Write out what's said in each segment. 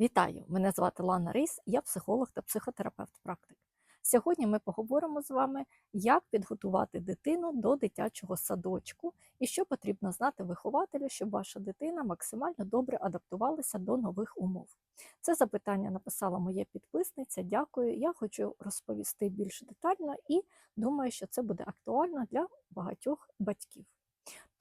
Вітаю! Мене звати Лана Рис, я психолог та психотерапевт-практик. Сьогодні ми поговоримо з вами, як підготувати дитину до дитячого садочку і що потрібно знати вихователю, щоб ваша дитина максимально добре адаптувалася до нових умов. Це запитання написала моя підписниця. Дякую. Я хочу розповісти більш детально і думаю, що це буде актуально для багатьох батьків.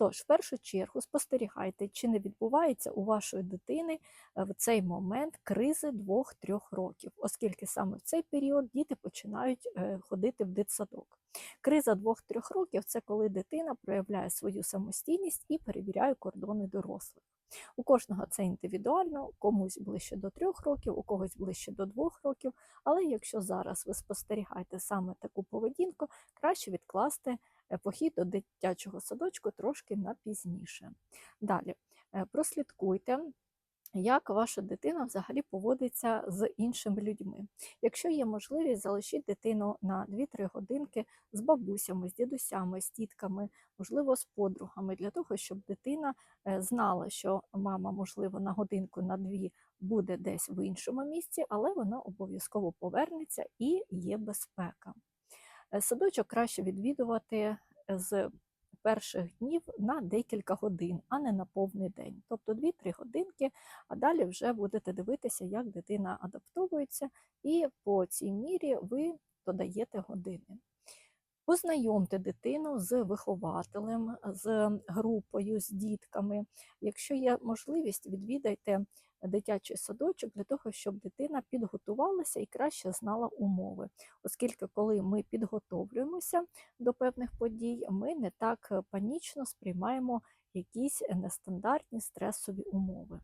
Тож, в першу чергу, спостерігайте, чи не відбувається у вашої дитини е, в цей момент кризи 2-3 років, оскільки саме в цей період діти починають е, ходити в дитсадок. Криза 2-3 років це коли дитина проявляє свою самостійність і перевіряє кордони дорослих. У кожного це індивідуально, комусь ближче до 3 років, у когось ближче до 2 років. Але якщо зараз ви спостерігаєте саме таку поведінку, краще відкласти похід до дитячого садочку трошки на пізніше. Далі е, прослідкуйте. Як ваша дитина взагалі поводиться з іншими людьми? Якщо є можливість, залишіть дитину на 2-3 годинки з бабусями, з дідусями, з тітками, можливо, з подругами, для того, щоб дитина е, знала, що мама, можливо, на годинку, на дві буде десь в іншому місці, але вона обов'язково повернеться і є безпека. Е, Садочок краще відвідувати з перших днів на декілька годин, а не на повний день. Тобто 2-3 годинки, а далі вже будете дивитися, як дитина адаптовується, і по цій мірі ви додаєте години. Познайомте дитину з вихователем, з групою, з дітками. Якщо є можливість, відвідайте дитячий садочок для того, щоб дитина підготувалася і краще знала умови. Оскільки, коли ми підготовлюємося до певних подій, ми не так панічно сприймаємо якісь нестандартні стресові умови.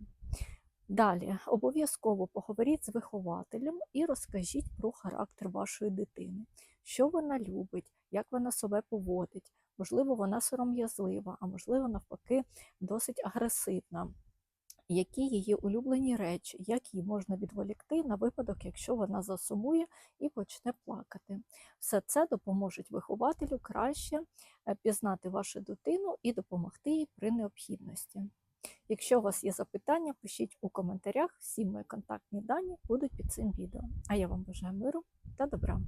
Далі обов'язково поговоріть з вихователем і розкажіть про характер вашої дитини, що вона любить, як вона себе поводить. Можливо, вона сором'язлива, а можливо, навпаки, досить агресивна. Які її улюблені речі, як її можна відволікти на випадок, якщо вона засумує і почне плакати. Все це допоможе вихователю краще е, пізнати вашу дитину і допомогти їй при необхідності. Якщо у вас є запитання, пишіть у коментарях. Всі мої контактні дані будуть під цим відео. А я вам бажаю миру та добра.